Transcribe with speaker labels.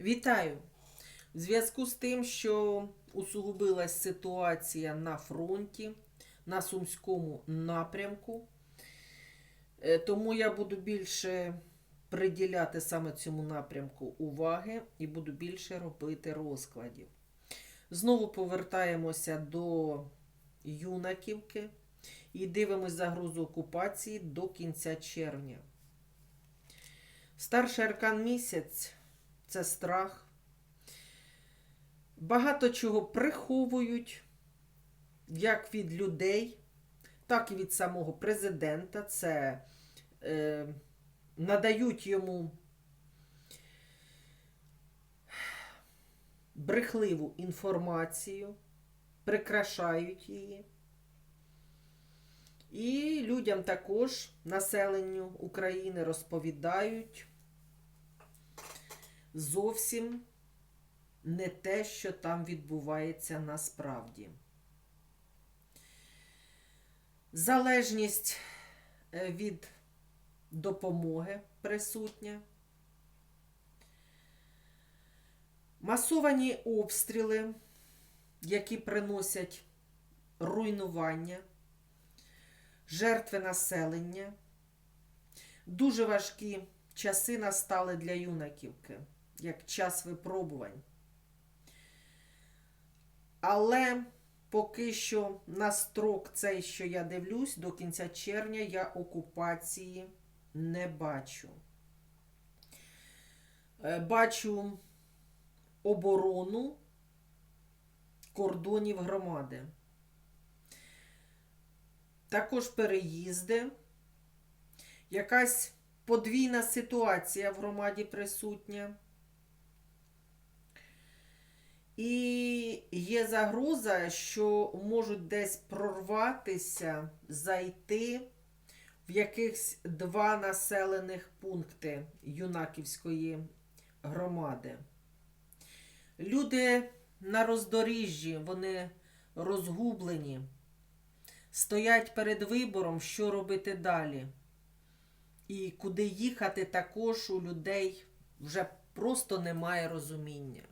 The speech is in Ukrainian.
Speaker 1: Вітаю! В зв'язку з тим, що усугубилась ситуація на фронті, на Сумському напрямку, е, тому я буду більше приділяти саме цьому напрямку уваги і буду більше робити розкладів. Знову повертаємося до Юнаківки і дивимось загрозу окупації до кінця червня. Старший аркан місяць це страх. Багато чого приховують як від людей, так і від самого президента. Це е, надають йому брехливу інформацію, прикрашають її. І людям також, населенню України, розповідають зовсім не те, що там відбувається насправді. Залежність е, від допомоги присутня. Масовані обстріли, які приносять руйнування, жертви населення. Дуже важкі часи настали для юнаківки, як час випробувань. Але поки що на строк цей, що я дивлюсь, до кінця червня я окупації не бачу. Е, Бачу оборону кордонів громади. Також переїзди, якась подвійна ситуація в громаді присутня. І є загроза, що можуть десь прорватися, зайти в якихось два населених пункти Юнаківської громади. Люди на роздоріжжі, вони розгублені, стоять перед вибором, що робити далі. І куди їхати також у людей вже просто немає розуміння.